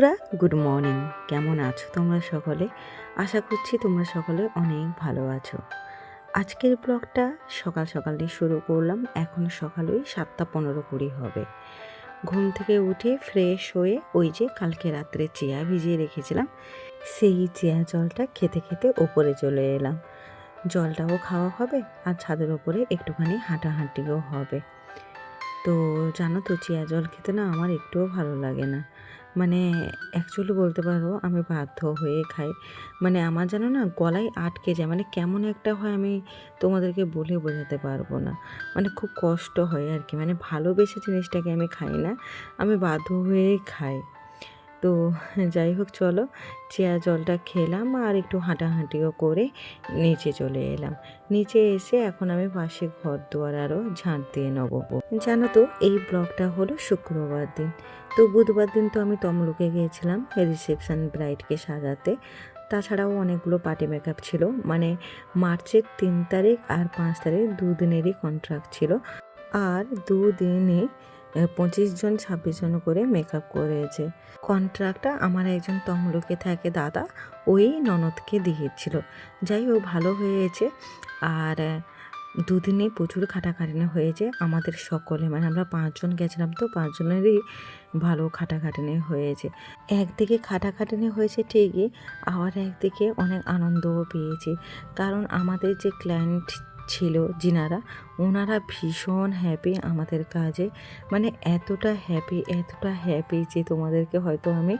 বন্ধুরা good morning কেমন আছো তোমরা সকলে? আশা করছি তোমরা সকলে অনেক ভালো আছো। আজকের ব্লগটা সকাল সকাল দিয়ে শুরু করলাম। এখন সকাল ওই সাতটা পনেরো কুড়ি হবে। ঘুম থেকে উঠে ফ্রেশ হয়ে ওই যে কালকে রাত্রে চেয়া ভিজিয়ে রেখেছিলাম, সেই চেয়া জলটা খেতে খেতে ওপরে চলে এলাম। জলটাও খাওয়া হবে আর ছাদের ওপরে একটুখানি হাঁটাহাঁটিও হবে। তো জানো তো, চিয়া জল খেতে না আমার একটুও ভালো লাগে না। মানে অ্যাকচুয়ালি বলতে পারো আমি বাধ্য হয়ে খাই। মানে আমার যেন না গলায় আটকে যায় মানে কেমন একটা হয় আমি তোমাদেরকে বলে বোঝাতে পারব না। মানে খুব কষ্ট হয় আর কি মানে ভালোবেসে জিনিসটাকে আমি খাই না, আমি বাধ্য হয়েই খাই। তো যাই হোক, চলো চেয়া জলটা খেলাম আর একটু হাঁটাহাঁটিও করে নিচে চলে এলাম। নিচে এসে এখন আমি পাশে ঘর দুয়ার আরও ঝাঁট দিয়ে নেব। জানো তো, এই ব্লগটা হলো শুক্রবার দিন। তো বুধবার দিন তো আমি তমলুকে গিয়েছিলাম রিসেপশন ব্রাইডকে সাজাতে। তাছাড়াও অনেকগুলো পার্টি মেকআপ ছিল। মানে মার্চের তিন তারিখ আর পাঁচ তারিখ দুদিনেরই কন্ট্রাক্ট ছিল। আর দুদিনে পঁচিশ জন, ছাব্বিশ জন করে মেকআপ করেছে। কন্ট্রাক্টটা আমার একজন তমলুকে থাকে দাদা, ওই ননদকে দিয়েছিল। যাই হোক, ভালো হয়েছে। আর দুদিনে প্রচুর খাটাখাটনি হয়েছে আমাদের সকলে। মানে আমরা পাঁচজন গেছিলাম তো, পাঁচজনেরই ভালো খাটাখাটনি হয়েছে। একদিকে খাটাখাটনি হয়েছে ঠিকই, আবার একদিকে অনেক আনন্দও পেয়েছি। কারণ আমাদের যে ক্লায়েন্ট ছিল যিনারা ওনারা ভীষণ হ্যাপি আমাদের কাজে। মানে এতটা হ্যাপি এতটা হ্যাপি যে তোমাদেরকে হয়তো আমি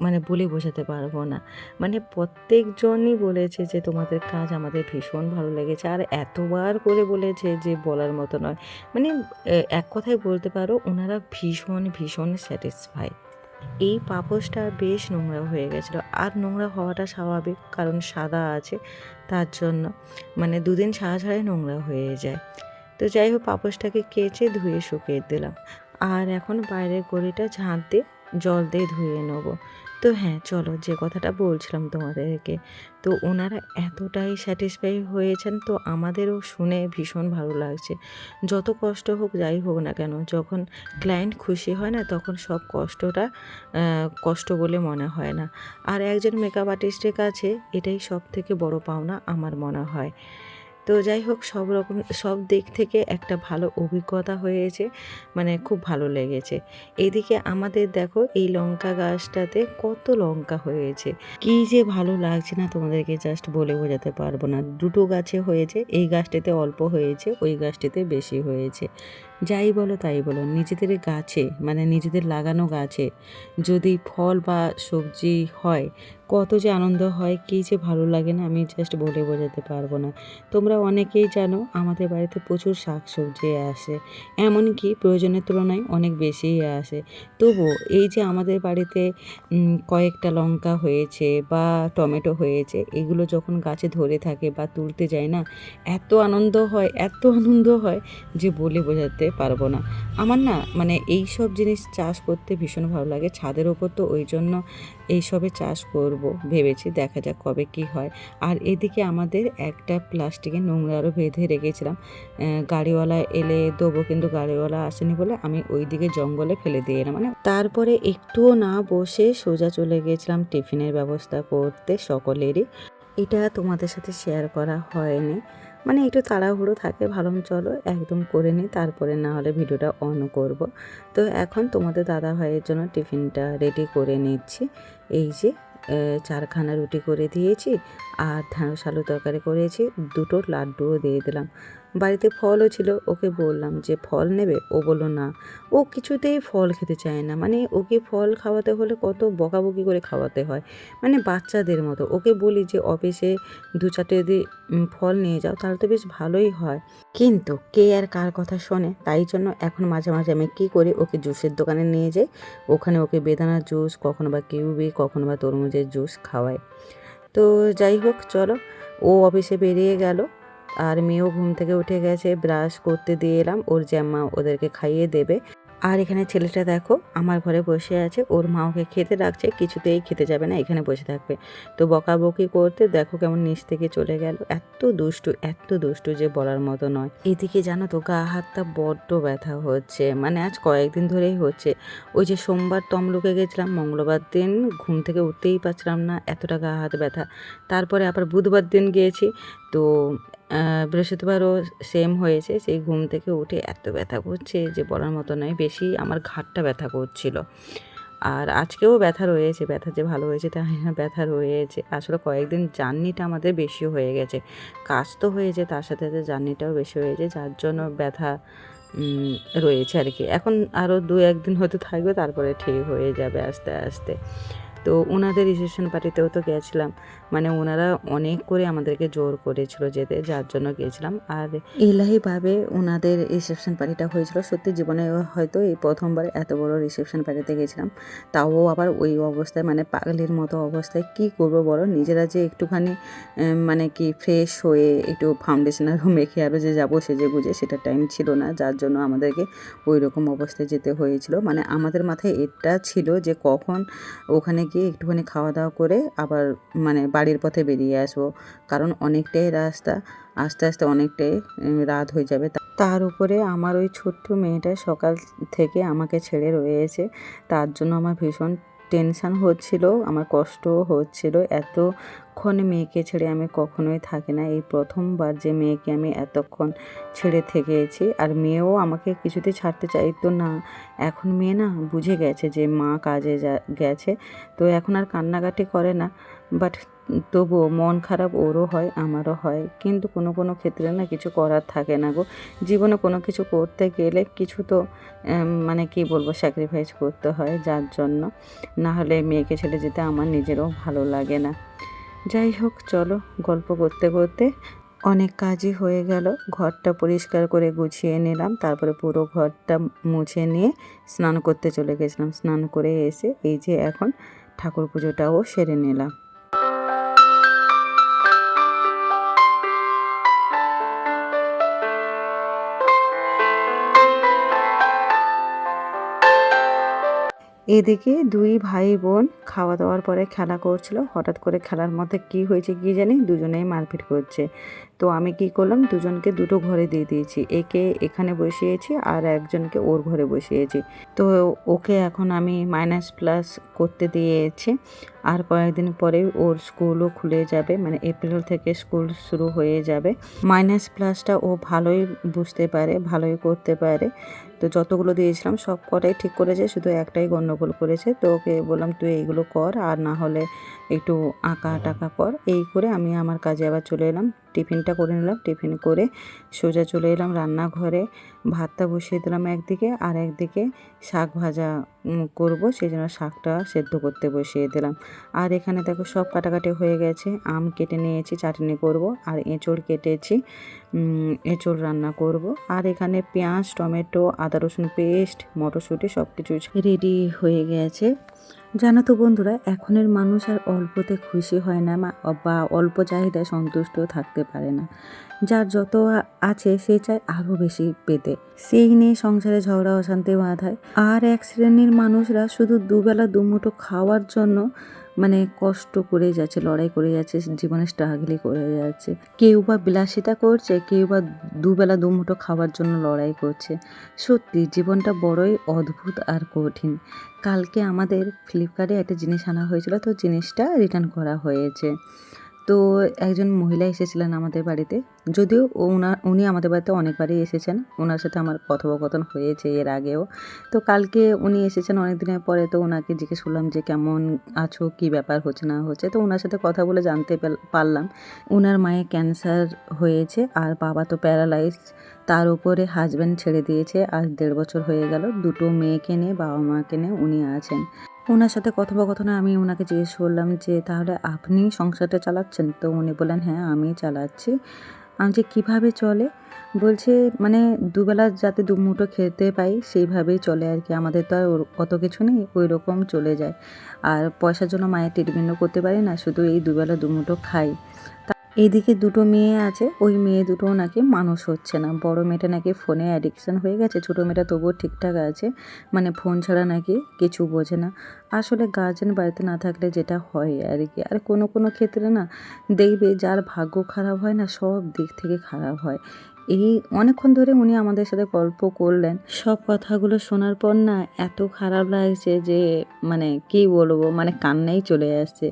মানে বলে বোঝাতে পারব না। মানে প্রত্যেকজনই বলেছে যে তোমাদের কাজ আমাদের ভীষণ ভালো লেগেছে। আর এতবার করে বলেছে যে বলার মতো নয়। মানে এক কথায় বলতে পারো, ওনারা ভীষণ ভীষণ স্যাটিসফাই এই পাপোশটা বেশ নোংরা হয়ে গেছিল। আর নোংরা হওয়াটা স্বাভাবিক, কারণ সাদা আছে, তার জন্য। মানে দুদিন ছাড়া ছাড়াই নোংরা হয়ে যায়। তো যাই হোক, পাপোশটাকে কেচে ধুয়ে শুকিয়ে দিলাম। আর এখন বাইরের গড়িটা ঝাঁট দিয়ে জল দিয়ে ধুয়ে নেব। তো হ্যাঁ চলো যে কথাটা বলছিলাম তোমাদেরকে, তো ওনারা এতটাই স্যাটিসফাই হয়েছেন তো আমাদেরও শুনে ভীষণ ভালো লাগছে। যত কষ্ট হোক যাই হোক না কেন, যখন ক্লায়েন্ট খুশি হয় না তখন সব কষ্টটা কষ্ট বলে মনে হয় না। আর একজন মেকআপ আর্টিস্টের কাছে এটাই সব থেকে বড় পাওনা আমার মনে হয়। তো যাই হোক, সব রকম, সব দিক থেকে একটা ভালো অভিজ্ঞতা হয়েছে মানে খুব ভালো লেগেছে। এদিকে আমাদের দেখো, এই লঙ্কা গাছটাতে কত লঙ্কা হয়েছে। কি যে ভালো লাগছে না তোমাদেরকে জাস্ট বলে বোঝাতে পারব না। দুটো গাছে হয়েছে, এই গাছটিতে অল্প হয়েছে, ওই গাছটিতে বেশি হয়েছে। যাই বলো তাই বলো, নিজেদের গাছে মানে নিজেদের লাগানো গাছে যদি ফল বা সবজি হয়, কত যে আনন্দ হয়, কী যে ভালো লাগে না, আমি জাস্ট বলে বোঝাতে পারব না। তোমরা অনেকেই জানো, আমাদের বাড়িতে প্রচুর শাক সবজি আসে, এমনকি প্রয়োজনের তুলনায় অনেক বেশিই আসে। তবু এই যে আমাদের বাড়িতে কয়েকটা লঙ্কা হয়েছে বা টমেটো হয়েছে, এগুলো যখন গাছে ধরে থাকে বা তুলতে যায় না, এত আনন্দ হয়, এত আনন্দ হয় যে বলে বোঝাতে পারব না। আমার না মানে এই সব জিনিস চাষ করতে ভীষণ ভালো লাগে। ছাদের ওপর তো ওই জন্য এইসবে চাষ করব ভেবেছি, দেখা যাক কবে কি হয়। আর এদিকে আমাদের একটা প্লাস্টিকের নোংরা আরও বেঁধে রেখেছিলাম। গাড়িওয়ালা এলে দেবো, কিন্তু গাড়িওয়ালা আসেনি বলে আমি ওই দিকে জঙ্গলে ফেলে দিয়ে এলাম। মানে তারপরে একটুও না বসে সোজা চলে গেছিলাম টিফিনের ব্যবস্থা করতে সকলেরই। এটা তোমাদের সাথে শেয়ার করা হয়নি। মানে একটু তাড়াহুড়ো থাকে, ভালো চলো একদম করে নিই, তারপরে না হলে ভিডিওটা অন করব। তো এখন তোমাদের দাদা ভাইয়ের জন্য টিফিনটা রেডি করে নিচ্ছি। এই যে চারখানা রুটি করে দিয়েছি, আর ঢ্যাঁড়স আলু তরকারি করেছি, দুটো লাড্ডুও দিয়ে দিলাম। বাড়িতে ফলও ছিল, ওকে বললাম যে ফল নেবে? ও বলল, না। ও কিছুতেই ফল খেতে চায় না। মানে ওকে ফল খাওয়াতে হলে কত বকাবকি করে খাওয়াতে হয়। মানে বাচ্চাদের মতো। ওকে বলি যে, অফিসে দু চারটে যদি ফল নিয়ে যাও, তাহলে তো বেশ ভালোই হয়। কিন্তু কে আর কার কথা শোনে, তাই জন্য এখন মাঝে মাঝে আমি কী করি, ওকে জুসের দোকানে নিয়ে যাই। ওখানে ওকে বেদানার জুস, কখনো বা কিউবি, কখনো বা তরমুজের জুস খাওয়াই। তো যাই হোক, চলো। ও অফিসে বেরিয়ে গেল। আর মেয়েও ঘুম থেকে উঠে গেছে ব্রাশ করতে দিয়ে এলাম, ওর জামা ওদেরকে খাইয়ে দেবে। আর এখানে ছেলেটা দেখো, আমার ঘরে বসে আছে, ওর মা ওকে খেতে রাখছে কিছুতেই খেতে যাবে না, এখানে বসে থাকবে। তো বকাবকি করতে দেখো কেমন নিচ থেকে চলে গেল, এত দুষ্টু এত দুষ্টু যে বলার মতো নয়। এদিকে জানো তো গা হাতটা বড্ড ব্যথা হচ্ছে মানে আজ কয়েকদিন ধরেই হচ্ছে। ওই যে সোমবার তমলুকে গেছিলাম, মঙ্গলবার দিন ঘুম থেকে উঠতেই পারছিলাম না, এতটা গা হাত ব্যথা। তারপরে আবার বুধবার দিন গিয়েছি, তো বৃহস্পতিবারও সেম হয়েছে। সেই ঘুম থেকে উঠে এত ব্যথা করছে যে বলার মতো নয়, বেশি আমার ঘাটটা ব্যথা করছিল। আর আজকেও ব্যথা রয়েছে, ব্যথা যে ভালো হয়েছে তাই না, ব্যথা রয়েছে। আসলে কয়েকদিন জার্নিটা আমাদের বেশি হয়ে গেছে। কাজ তো হয়েছে, তার সাথে সাথে জার্নিটাও বেশি হয়েছে, যার জন্য ব্যথা রয়েছে আর কি। এখন আরও দু একদিন হয়তো থাকবে, তারপরে ঠিক হয়ে যাবে আস্তে আস্তে। তো ওনাদের রিসেপশন পার্টিতেও তো গেছিলাম। মানে ওনারা অনেক করে আমাদেরকে জোর করেছিল যেতে, যার জন্য গিয়েছিলাম আর এলাহিভাবে ওনাদের রিসেপশন পার্টিটা হয়েছিল। সত্যি জীবনে হয়তো এই প্রথমবার এত বড় রিসেপশন পার্টিতে গেছিলাম। তাও আবার ওই অবস্থায় মানে পাগলের মতো অবস্থায় কি করব বলো? নিজেরা যে একটুখানি মানে কি ফ্রেশ হয়ে একটু ফাউন্ডেশন আরও মেখে আরও যে যাব সেজে গুজে সেটা টাইম ছিল না। যার জন্য আমাদেরকে ওই রকম অবস্থায় যেতে হয়েছিল। মানে আমাদের মাথায় এটা ছিল যে কখন ওখানে গিয়ে একটুখানি খাওয়া দাওয়া করে আবার মানে বাড়ির পথে বেরিয়ে আসব। কারণ অনেকটাই রাস্তা, আস্তে আস্তে অনেকটাই রাত হয়ে যাবে। তার উপরে আমার ওই ছোট্ট মেয়েটা সকাল থেকে আমাকে ছেড়ে রয়েছে। তার জন্য আমার ভীষণ টেনশান হচ্ছিল, আমার কষ্টও হচ্ছিল। এতক্ষণ মেয়েকে ছেড়ে আমি কখনোই থাকি না। এই প্রথমবার যে মেয়েকে আমি এতক্ষণ ছেড়ে থেকেছি, আর মেয়েও আমাকে কিছুতে ছাড়তে চাইতো না। এখন মেয়ে না বুঝে গেছে যে মা কাজে যা- গেছে, তো এখন আর কান্নাকাটি করে না। বাট তবুও মন খারাপ ওরও হয়, আমারও হয়। কিন্তু কোনো কোনো ক্ষেত্রে না কিছু করার থাকে না গো। জীবনে কোনো কিছু করতে গেলে কিছু তো মানে কি বলব স্যাক্রিফাইস করতে হয় যার জন্য। না হলে মেয়েকে ছেড়ে যেতে আমার নিজেরও ভালো লাগে না। যাই হোক, চলো গল্প করতে করতে অনেক কাজই হয়ে গেল। ঘরটা পরিষ্কার করে গুছিয়ে নিলাম। তারপরে পুরো ঘরটা মুছে নিয়ে স্নান করতে চলে গেছিলাম। স্নান করে এসে এই যে এখন ঠাকুর পুজোটাও সেরে নিলাম। এদিকে দুই ভাই বোন খাওয়া দাওয়ার পরে খেলা করছিল। হঠাৎ করে খেলার মধ্যে কি হয়েছে কি জানি দুজনেই মারপিট করছে। তো আমি কি করলাম? দুজনকে দুটো ঘরে দিয়ে দিয়েছি। একে এখানে বসিয়েছি আর একজনকে ওর ঘরে বসিয়েছি। তো ওকে এখন আমি মাইনাস প্লাস করতে দিয়েছি। আর কয়েকদিন পরে ওর স্কুলও খুলে যাবে। মানে এপ্রিল থেকে স্কুল শুরু হয়ে যাবে। মাইনাস প্লাসটা ও ভালোই বুঝতে পারে, ভালোই করতে পারে। তো যতগুলো দিয়েছিলাম সব কটাই ঠিক করেছে, শুধু একটাই গণ্ডগোল করেছে। তো ওকে বললাম, তুই এইগুলো কর আর না হলে একটু আঁকা টাকা কর। এই করে আমি আমার কাজে আবার চলে এলাম। টিফিনটা করে নিলাম, টিফিন করে সোজা চলে এলাম রান্নাঘরে। ভাতটা বসিয়ে দিলাম একদিকে আর একদিকে শাক ভাজা করব, সেই জন্য শাকটা সেদ্ধ করতে বসিয়ে দিলাম। আর এখানে দেখো সব কাটাকাটি হয়ে গেছে, আম কেটে নিয়েছি, চাটনি করব, আর এঁচড় কেটেছি এঁচড় রান্না করব। আর এখানে পেঁয়াজ, টমেটো, আদা রসুন পেস্ট, মটরশুঁটি সব কিছু রেডি হয়ে গেছে। জানো তো বন্ধুরা, এখনের মানুষ আর অল্পতে খুশি হয় না বা অল্প চাহিদায় সন্তুষ্ট থাকতে পারে না। যার যত আছে সে চায় আরও বেশি পেতে। সেই নিয়ে সংসারে ঝগড়া, অশান্তি বাঁধায়। আর এক শ্রেণির মানুষরা শুধু দুবেলা দুমুঠো খাওয়ার জন্য মানে কষ্ট করে যাচ্ছে, লড়াই করে যাচ্ছে, জীবনে স্ট্রাগলি করে যাচ্ছে। কেউ বা বিলাসিতা করছে, কেউ বা দুবেলা দুমুঠো খাওয়ার জন্য লড়াই করছে। সত্যি, জীবনটা বড়ই অদ্ভুত আর কঠিন। কালকে আমাদের ফ্লিপকার্টে একটা জিনিস আনা হয়েছিল, তো জিনিসটা রিটার্ন করা হয়েছে। তো একজন মহিলা এসেছিলেন আমাদের বাড়িতে। যদিও ওনার উনি আমাদের বাড়িতে অনেকবারই এসেছেন। ওনার সাথে আমার কথোপকথন হয়েছে এর আগেও। তো কালকে উনি এসেছেন অনেক দিনের পরে, তো ওনাকে জিজ্ঞেস করলাম যে কেমন আছো, কি ব্যাপার হচ্ছে, না হচ্ছে? তো ওনার সাথে কথা বলে জানতে পারলাম। ওনার মায়ের ক্যান্সার হয়েছে আর বাবা তো প্যারালাইজ তার উপরে হাজব্যান্ড ছেড়ে দিয়েছে। আর দেড় বছর হয়ে গেল। দুটো মেয়েকে নিয়ে বাবা মাকে নিয়ে উনি আছেন। ওনার সাথে কথোপকথনে আমি ওনাকে জিজ্ঞেস করলাম যে, তাহলে আপনি সংসারটা চালাচ্ছেন? তো উনি বললেন হ্যাঁ আমি চালাচ্ছি। আমি যে, কীভাবে চলে? বলছে মানে দুবেলা যাতে দুমুঠো খেতে পাই, সেইভাবেই চলে আর কি। আমাদের তো আর অত কিছু নেই ওই রকম চলে যায়। আর পয়সার জন্য মায়ের ট্রিটমেন্টও করতে পারি না, শুধু এই দুবেলা দু দুমুঠো খাই। এইদিকে দুটো মেয়ে আছে, ওই মেয়ে দুটো নাকি মানুষ হচ্ছে না। বড় মেয়েটা নাকি ফোনে অ্যাডিকশান হয়ে গেছে, ছোটো মেয়েটা তবুও ঠিকঠাক আছে মানে ফোন ছাড়া নাকি কিছু বোঝে না। আসলে গার্জেন বাড়িতে না থাকলে যেটা হয় আর কি। আর কোনো কোনো ক্ষেত্রে না, দেখবে যার ভাগ্য খারাপ হয় না, সব দিক থেকে খারাপ হয়। এই অনেকক্ষণ ধরে উনি আমাদের সাথে গল্প করলেন। সব কথাগুলো শোনার পর না এত খারাপ লাগছে যে মানে কী বলব মানে কান্নাই চলে আসছে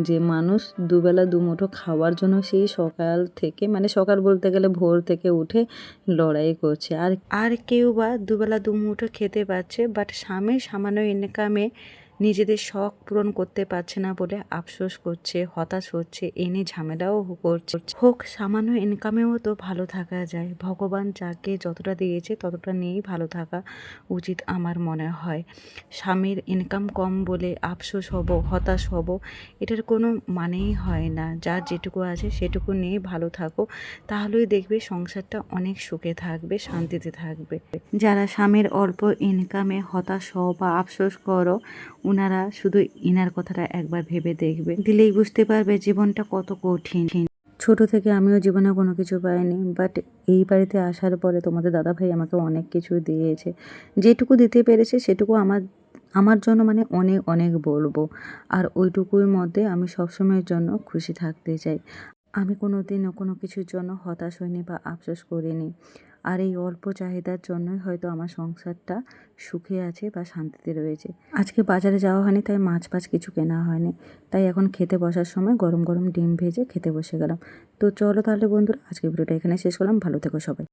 যে মানুষ দুবেলা দুমুঠো খাওয়ার জন্য সেই সকাল থেকে মানে সকাল বলতে গেলে ভোর থেকে উঠে লড়াই করছে। আর আর কেউ বা দুবেলা দুমুঠো খেতে পাচ্ছে বাট স্বামীর সামান্য ইনকামে নিজেদের শখ পূরণ করতে পারছে না বলে আফসোস করছে, হতাশ হচ্ছে এনে ঝামেলাও করছে। হোক, সামান্য ইনকামেও তো ভালো থাকা যায়। ভগবান যাকে যতটা দিয়েছে ততটা নিয়েই ভালো থাকা উচিত আমার মনে হয়। স্বামীর ইনকাম কম বলে আফসোস হব, হতাশ হব, এটার কোনো মানেই হয় না। যার যেটুকু আছে সেটুকু নিয়ে ভালো থাকো, তাহলেই দেখবে সংসারটা অনেক সুখে থাকবে, শান্তিতে থাকবে। যারা স্বামীর অল্প ইনকামে হতাশ হও বা আফসোস করো ওনারা শুধু ইনার কথাটা একবার ভেবে দেখবে। দিলেই বুঝতে পারবে জীবনটা কত কঠিন। ছোট থেকে আমিও জীবনে কোনো কিছু পাইনি বাট এই বাড়িতে আসার পরে তোমাদের দাদাভাই আমাকে অনেক কিছু দিয়েছে। যেটুকু দিতে পেরেছে সেটুকু আমার আমার জন্য মানে অনেক অনেক বলব। আর ওইটুকুর মধ্যে আমি সবসময়ের জন্য খুশি থাকতে চাই। আমি কোনো দিনও কোনো কিছুর জন্য হতাশ হইনি বা আফসোস করিনি। আর এই অল্প চাহিদার জন্যই হয়তো আমার সংসারটা সুখে আছে বা শান্তিতে রয়েছে। আজকে বাজারে যাওয়া হয়নি, তাই মাছ ফাছ কিছু কেনা হয়নি। তাই এখন খেতে বসার সময় গরম গরম ডিম ভেজে খেতে বসে গেলাম। তো চলো তাহলে বন্ধুরা আজকে ভিডিওটা এখানে শেষ করলাম। ভালো থেকো সবাই।